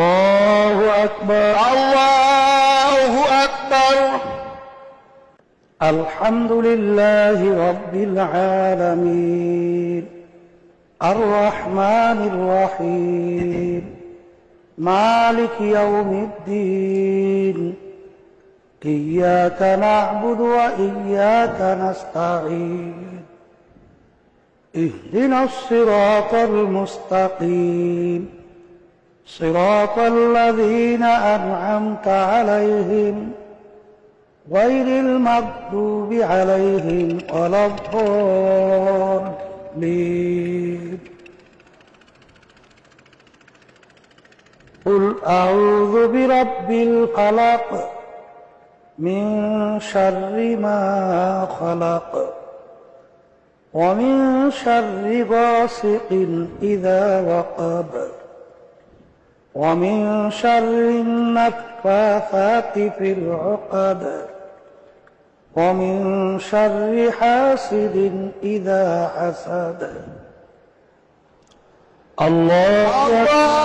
الله أكبر. الله أكبر. الحمد لله رب العالمين. الرحمن الرحيم. مالك يوم الدين. إياك نعبد وإياك نستعين. اهدنا الصراط المستقيم. صراط الذين أنعمت عليهم غير المغضوب عليهم ولا الضالين. قل أعوذ برب الفلق من شر ما خلق ومن شر غاسق إذا وقب. ومن شر النفاثات في العقد ومن شر حاسد إذا حسد. الله أكبر.